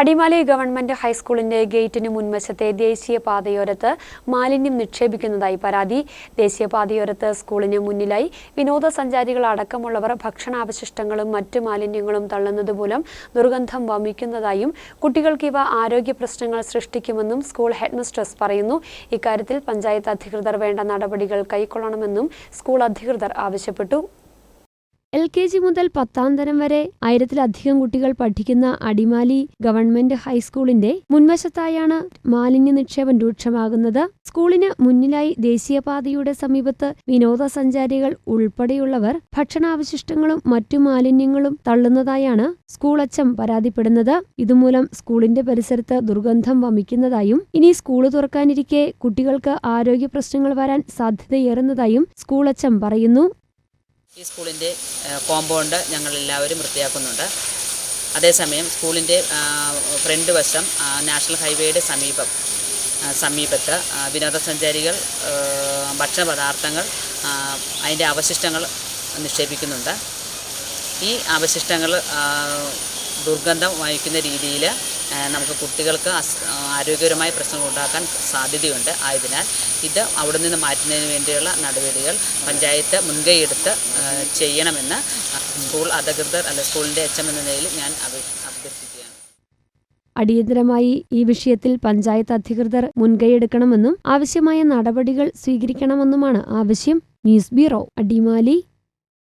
Adimali government ഹൈസ്കൂളിന്റെ ഗേറ്റിന് മുൻവശത്തെ ദേശീയപാതയോരത്ത് മാലിന്യം നിക്ഷേപിക്കുന്നതായി പരാതി. ദേശീയപാതയോരത്ത് സ്കൂളിന് മുന്നിലായി വിനോദസഞ്ചാരികൾ അടക്കമുള്ളവർ ഭക്ഷണാവശിഷ്ടങ്ങളും മറ്റ് മാലിന്യങ്ങളും തള്ളുന്നത് മൂലം ദുർഗന്ധം വമിക്കുന്നതായും കുട്ടികൾക്ക് ഇവ ആരോഗ്യ പ്രശ്നങ്ങൾ സൃഷ്ടിക്കുമെന്നും സ്കൂൾ ഹെഡ്മിസ്ട്രസ് പറയുന്നു. ഇക്കാര്യത്തിൽ പഞ്ചായത്ത് അധികൃതർ വേണ്ട നടപടികൾ കൈക്കൊള്ളണമെന്നും സ്കൂൾ അധികൃതർ ആവശ്യപ്പെട്ടു. എൽ കെ ജി മുതൽ പത്താം തരം വരെ ആയിരത്തിലധികം കുട്ടികൾ പഠിക്കുന്ന അടിമാലി ഗവൺമെന്റ് ഹൈസ്കൂളിന്റെ മുൻവശത്തായാണ് മാലിന്യ നിക്ഷേപം രൂക്ഷമാകുന്നത്. സ്കൂളിന് മുന്നിലായി ദേശീയപാതയുടെ സമീപത്ത് വിനോദസഞ്ചാരികൾ ഉൾപ്പെടെയുള്ളവർ ഭക്ഷണാവശിഷ്ടങ്ങളും മറ്റു മാലിന്യങ്ങളും തള്ളുന്നതായാണ് സ്കൂൾ അച്ചം പരാതിപ്പെടുന്നത്. ഇതുമൂലം സ്കൂളിന്റെ പരിസരത്ത് ദുർഗന്ധം വമിക്കുന്നതായും ഇനി സ്കൂൾ തുറക്കാനിരിക്കെ കുട്ടികൾക്ക് ആരോഗ്യ പ്രശ്നങ്ങൾ വരാൻ സാധ്യതയേറുന്നതായും സ്കൂൾ അച്ചം പറയുന്നു. ഈ സ്കൂളിന്റെ കോമ്പൗണ്ട് ഞങ്ങൾ എല്ലാവരും വൃത്തിയാക്കുന്നുണ്ട്. അതേസമയം സ്കൂളിന്റെ ഫ്രണ്ട് വശം നാഷണൽ ഹൈവേയുടെ സമീപം സമീപത്ത് വിനോദസഞ്ചാരികൾ ഭക്ഷണ പദാർത്ഥങ്ങൾ അതിന്റെ അവശിഷ്ടങ്ങൾ നിക്ഷേപിക്കുന്നുണ്ട്. ഈ അവശിഷ്ടങ്ങൾ ദുർഗന്ധം വഹിക്കുന്ന രീതിയിൽ നമുക്ക് കുട്ടികൾക്ക് ആരോഗ്യപരമായ പ്രശ്നങ്ങൾ ഉണ്ടാക്കാൻ സാധ്യതയുണ്ട്. ആയതിനാൽ ഇത് അവിടെ നിന്ന് മാറ്റുന്നതിന് വേണ്ടിയുള്ള നടപടികൾ പഞ്ചായത്ത് മുൻകൈയെടുത്ത് ചെയ്യണമെന്ന് സ്കൂൾ അധികൃതർ അല്ല സ്കൂളിന്റെ എച്ച് എം എന്ന നിലയിൽ ഞാൻ അഭ്യർത്ഥിക്കുകയാണ്. അടിയന്തരമായി ഈ വിഷയത്തിൽ പഞ്ചായത്ത് അധികൃതർ മുൻകൈയെടുക്കണമെന്നും ആവശ്യമായ നടപടികൾ സ്വീകരിക്കണമെന്നുമാണ് ആവശ്യം. News bureau Adimali.